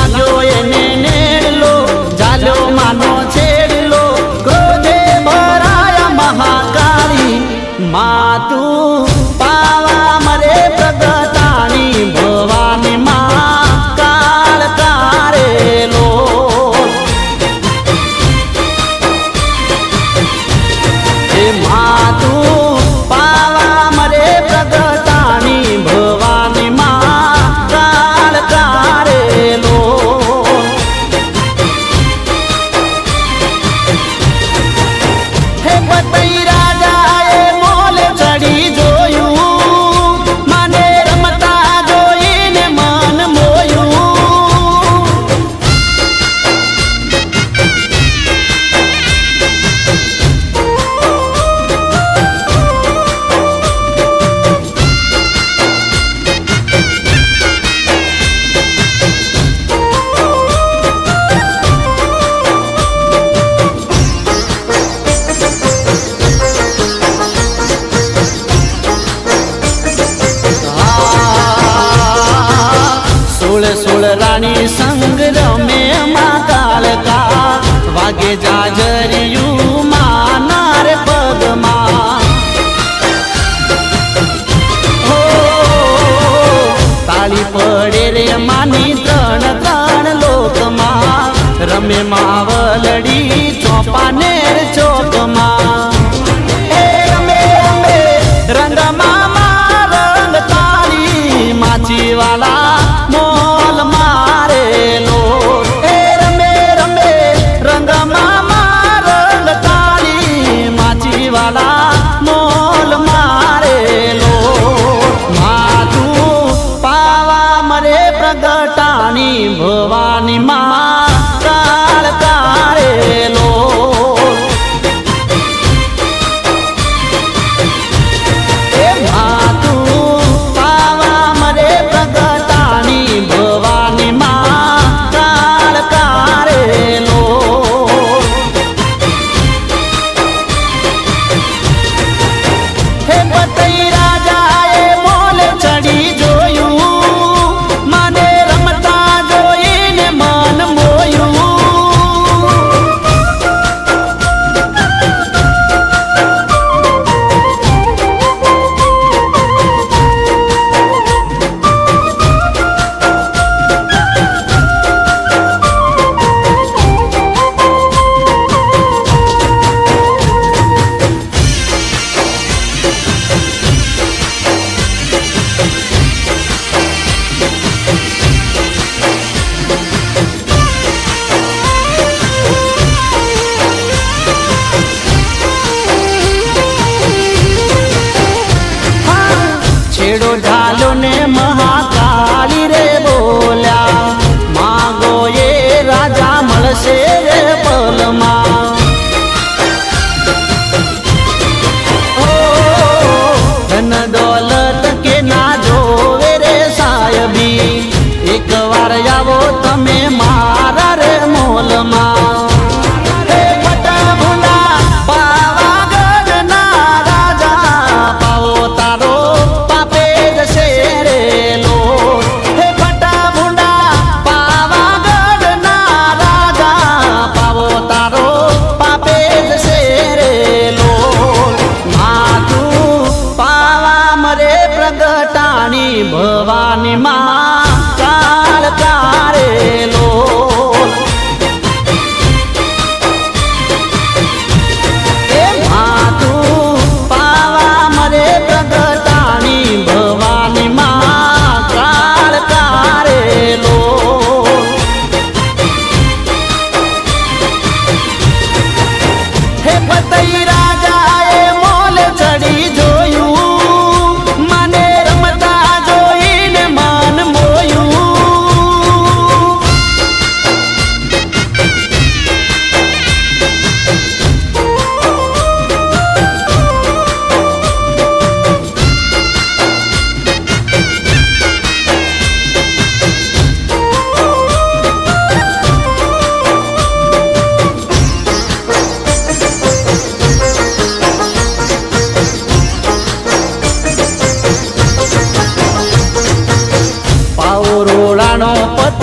લાગ્યો એને એ જાજરિયું માનાર પગમાં હો તાળી પડે રે માની ત્રણ ત્રણ લોકમાં. રમે માવલડી ચોપાનેર ચોકમાં.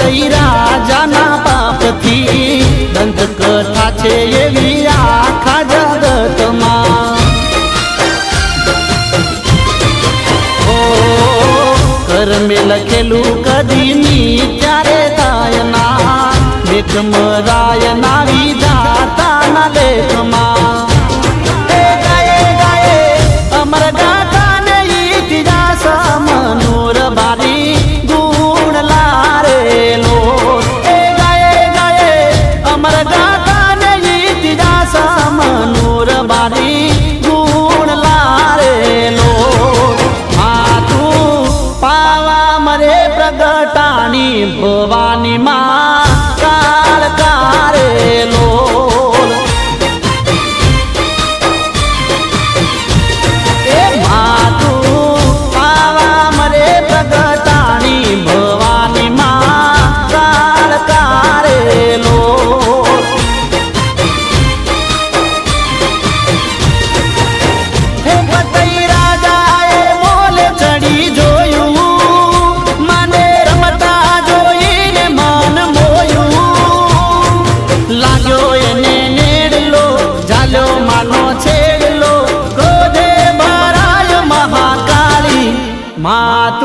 કઈ રાજાના પાપથી. દંતકથા છે એવી આખા જગતમાં. કરમે લખેલું કદી ની ક્યારે દાયના મેઘમરાયના વિધાતાના લેખમાં. ભવાની ભવાની માં માં